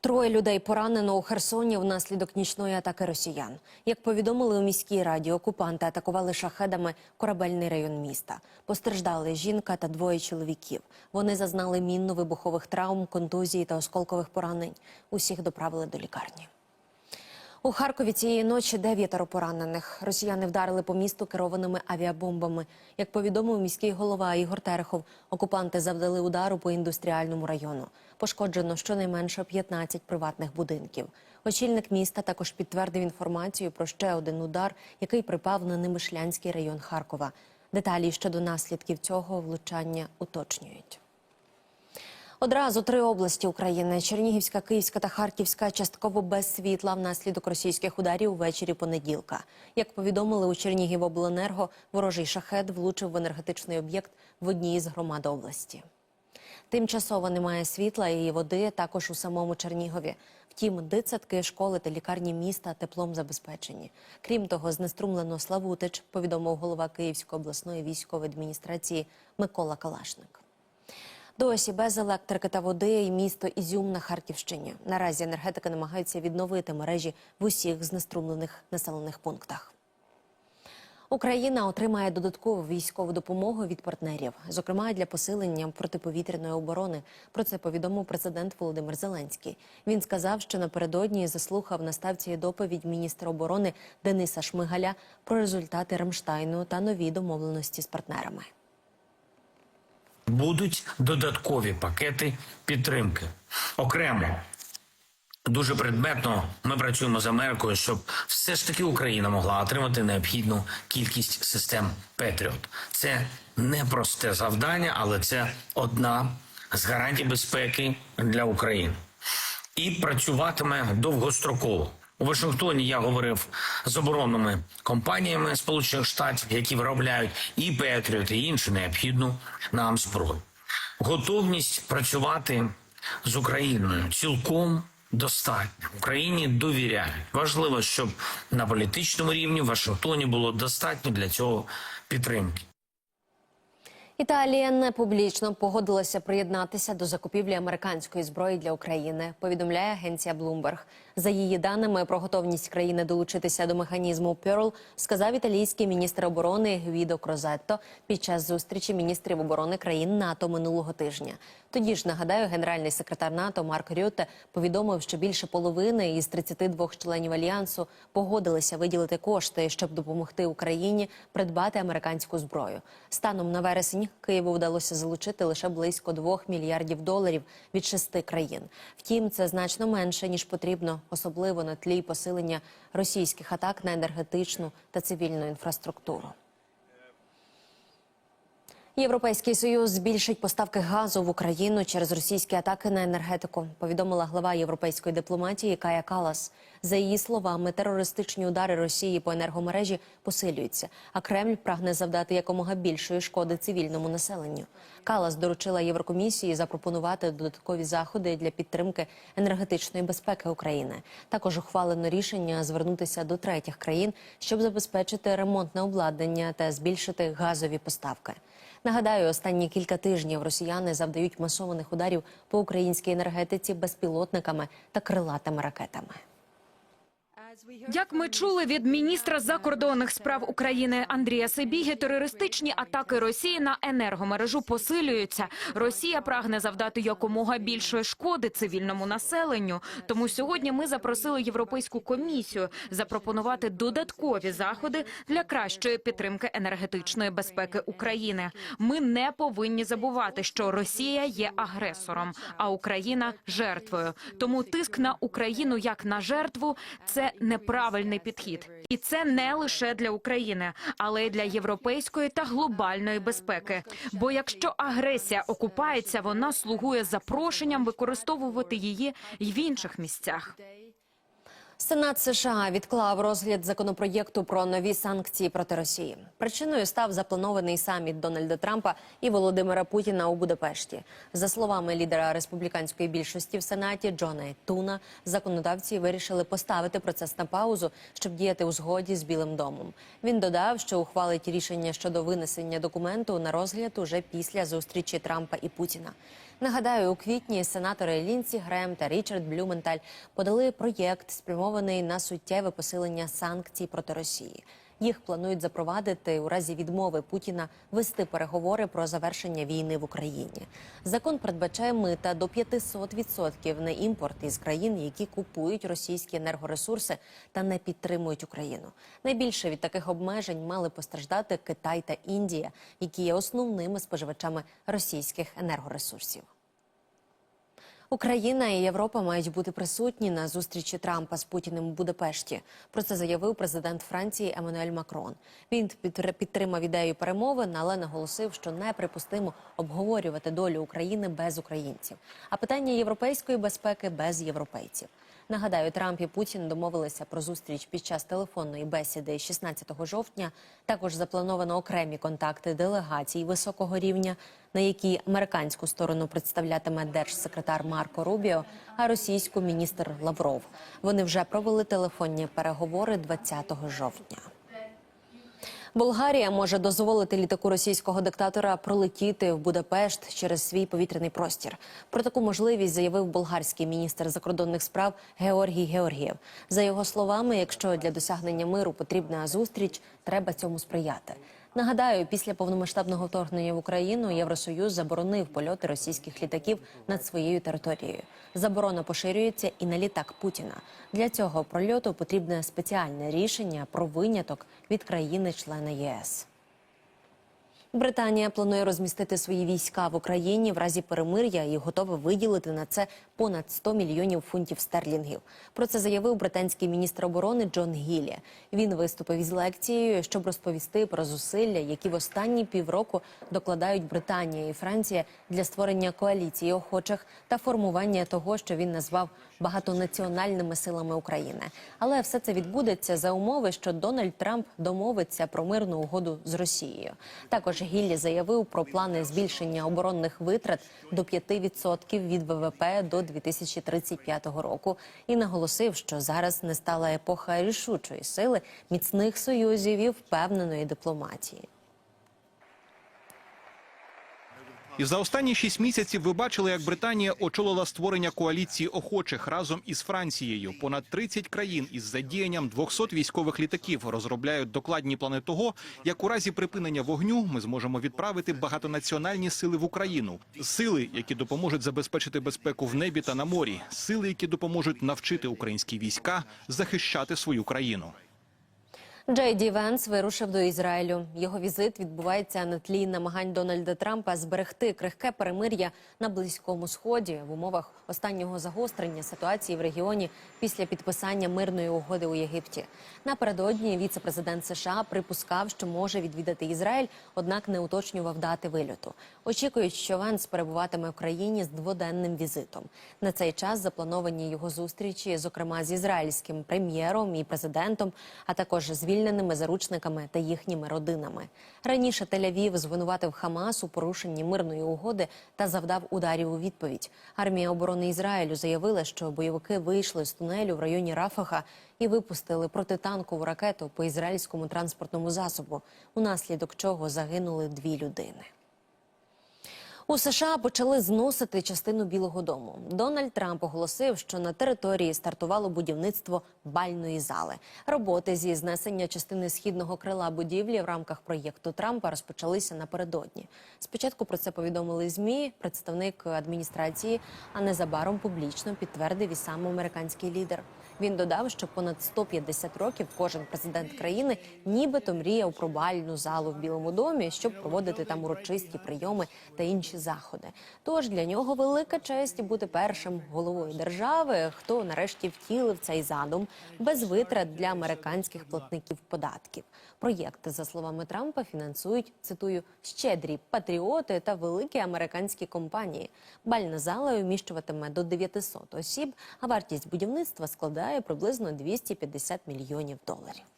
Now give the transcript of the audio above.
Троє людей поранено у Херсоні внаслідок нічної атаки росіян. Як повідомили у міській раді, окупанти атакували шахедами корабельний район міста. Постраждали жінка та двоє чоловіків. Вони зазнали мінно-вибухових травм, контузії та осколкових поранень. Усіх доправили до лікарні. У Харкові цієї ночі дев'ятеро поранених. Росіяни вдарили по місту керованими авіабомбами. Як повідомив міський голова Ігор Терехов, окупанти завдали удару по індустріальному району. Пошкоджено щонайменше 15 приватних будинків. Очільник міста також підтвердив інформацію про ще один удар, який припав на Немишлянський район Харкова. Деталі щодо наслідків цього влучання уточнюють. Одразу три області України: Чернігівська, Київська та Харківська частково без світла внаслідок російських ударів увечері понеділка. Як повідомили у Чернігівобленерго, ворожий шахет влучив в енергетичний об'єкт в одній із громад області. Тимчасово немає світла і води також у самому Чернігові. Втім, дитсадки, школи та лікарні міста теплом забезпечені. Крім того, знеструмлено Славутич, повідомив голова Київської обласної військової адміністрації Микола Калашник. Досі без електрики та води і місто Ізюм на Харківщині. Наразі енергетики намагаються відновити мережі в усіх знеструмлених населених пунктах. Україна отримає додаткову військову допомогу від партнерів, зокрема для посилення протиповітряної оборони. Про це повідомив президент Володимир Зеленський. Він сказав, що напередодні заслухав на ставці доповідь міністра оборони Дениса Шмигаля про результати Рамштайну та нові домовленості з партнерами. Будуть додаткові пакети підтримки. Окремо, дуже предметно ми працюємо з Америкою, щоб все ж таки Україна могла отримати необхідну кількість систем Петріот. Це непросте завдання, але це одна з гарантій безпеки для України. І працюватиме довгостроково. У Вашингтоні я говорив з оборонними компаніями Сполучених Штатів, які виробляють і Петріот, і іншу необхідну нам зброю. Готовність працювати з Україною цілком достатньо. Україні довіряють. Важливо, щоб на політичному рівні в Вашингтоні було достатньо для цього підтримки. Італія не публічно погодилася приєднатися до закупівлі американської зброї для України. Повідомляє агенція Bloomberg. За її даними про готовність країни долучитися до механізму Pearl сказав італійський міністр оборони Гвідо Крозетто під час зустрічі міністрів оборони країн НАТО минулого тижня. Тоді ж нагадаю, генеральний секретар НАТО Марк Рютте повідомив, що більше половини із 32 членів альянсу погодилися виділити кошти, щоб допомогти Україні придбати американську зброю. Станом на вересень Києву вдалося залучити лише близько 2 мільярдів доларів від шести країн. Втім, це значно менше ніж потрібно, особливо на тлі посилення російських атак на енергетичну та цивільну інфраструктуру. Європейський союз збільшить поставки газу в Україну через російські атаки на енергетику. Повідомила глава європейської дипломатії Кая Калас. За її словами, терористичні удари Росії по енергомережі посилюються, а Кремль прагне завдати якомога більшої шкоди цивільному населенню. Калас доручила Єврокомісії запропонувати додаткові заходи для підтримки енергетичної безпеки України. Також ухвалено рішення звернутися до третіх країн, щоб забезпечити ремонтне обладнання та збільшити газові поставки. Нагадаю, останні кілька тижнів росіяни завдають масованих ударів по українській енергетиці безпілотниками та крилатими ракетами. Як ми чули від міністра закордонних справ України Андрія Сибіги, терористичні атаки Росії на енергомережу посилюються. Росія прагне завдати якомога більшої шкоди цивільному населенню. Тому сьогодні ми запросили Європейську комісію запропонувати додаткові заходи для кращої підтримки енергетичної безпеки України. Ми не повинні забувати, що Росія є агресором, а Україна жертвою. Тому тиск на Україну як на жертву це неправильний підхід, і це не лише для України, але й для європейської та глобальної безпеки. Бо якщо агресія окупається, вона слугує запрошенням використовувати її й в інших місцях. Сенат США відклав розгляд законопроєкту про нові санкції проти Росії. Причиною став запланований саміт Дональда Трампа і Володимира Путіна у Будапешті. За словами лідера республіканської більшості в сенаті Джона Туна, законодавці вирішили поставити процес на паузу, щоб діяти у згоді з Білим домом. Він додав, що ухвалить рішення щодо винесення документу на розгляд уже після зустрічі Трампа і Путіна. Нагадаю, у квітні сенатори Лінсі Грем та Річард Блюменталь подали проєкт, спрямований на суттєве посилення санкцій проти Росії. Їх планують запровадити у разі відмови Путіна вести переговори про завершення війни в Україні. Закон передбачає мита до 500% на імпорт із країн, які купують російські енергоресурси та не підтримують Україну. Найбільше від таких обмежень мали постраждати Китай та Індія, які є основними споживачами російських енергоресурсів. Україна і Європа мають бути присутні на зустрічі Трампа з Путіним у Будапешті. Про це заявив президент Франції Еммануель Макрон. Він підтримав ідею перемовин, але наголосив, що неприпустимо обговорювати долю України без українців, а питання європейської безпеки без європейців. Нагадаю, Трамп і Путін домовилися про зустріч під час телефонної бесіди 16 жовтня. Також заплановано окремі контакти делегацій високого рівня, на які американську сторону представлятиме держсекретар Марко Рубіо, а російську міністр Лавров. Вони вже провели телефонні переговори 20 жовтня. Болгарія може дозволити літаку російського диктатора пролетіти в Будапешт через свій повітряний простір. Про таку можливість заявив болгарський міністр закордонних справ Георгій Георгієв. За його словами, якщо для досягнення миру потрібна зустріч, треба цьому сприяти. Нагадаю, після повномасштабного вторгнення в Україну Євросоюз заборонив польоти російських літаків над своєю територією. Заборона поширюється і на літак Путіна. Для цього прольоту потрібне спеціальне рішення про виняток від країни-члена ЄС. Британія планує розмістити свої війська в Україні в разі перемир'я і готова виділити на це понад 100 мільйонів фунтів стерлінгів. Про це заявив британський міністр оборони Джон Гіллі. Він виступив із лекцією, щоб розповісти про зусилля, які в останні півроку докладають Британія і Франція для створення коаліції охочих та формування того, що він назвав багатонаціональними силами України. Але все це відбудеться за умови, що Дональд Трамп домовиться про мирну угоду з Росією. Також Гіллі заявив про плани збільшення оборонних витрат до 5% від ВВП до 2035 року і наголосив, що зараз не стала епоха рішучої сили, міцних союзів і впевненої дипломатії. І за останні шість місяців ви бачили, як Британія очолила створення коаліції охочих разом із Францією. Понад 30 країн із задіянням 200 військових літаків розробляють докладні плани того, як у разі припинення вогню ми зможемо відправити багатонаціональні сили в Україну, сили, які допоможуть забезпечити безпеку в небі та на морі, сили, які допоможуть навчити українські війська захищати свою країну. Джей Ді Венс вирушив до Ізраїлю. Його візит відбувається на тлі намагань Дональда Трампа зберегти крихке перемир'я на близькому сході в умовах останнього загострення ситуації в регіоні після підписання мирної угоди у Єгипті. Напередодні віце-президент США припускав, що може відвідати Ізраїль, однак не уточнював дати вильоту. Очікують, що Венс перебуватиме в країні з дводенним візитом. На цей час заплановані його зустрічі, зокрема з ізраїльським прем'єром і президентом, а також з звільненими заручниками та їхніми родинами. Раніше Тель-Авів звинуватив Хамас у порушенні мирної угоди та завдав ударів у відповідь. Армія оборони Ізраїлю заявила, що бойовики вийшли з тунелю в районі Рафаха і випустили протитанкову ракету по ізраїльському транспортному засобу, унаслідок чого загинули дві людини. У США почали зносити частину Білого Дому. Дональд Трамп оголосив, що на території стартувало будівництво бальної зали. Роботи зі знесення частини східного крила будівлі в рамках проєкту Трампа розпочалися напередодні. Спочатку про це повідомили змі, представник адміністрації, а незабаром публічно підтвердив і сам американський лідер. Він додав, що понад 150 років кожен президент країни нібито мріяв про бальну залу в Білому домі, щоб проводити там урочисті прийоми та інші заходи. Тож для нього велика честь бути першим головою держави, хто нарешті втілив цей задум без витрат для американських платників податків. Проєкт, за словами Трампа, фінансують цитую щедрі патріоти та великі американські компанії. Бальна зала вміщуватиме до 900 осіб, а вартість будівництва складає приблизно 250 мільйонів доларів.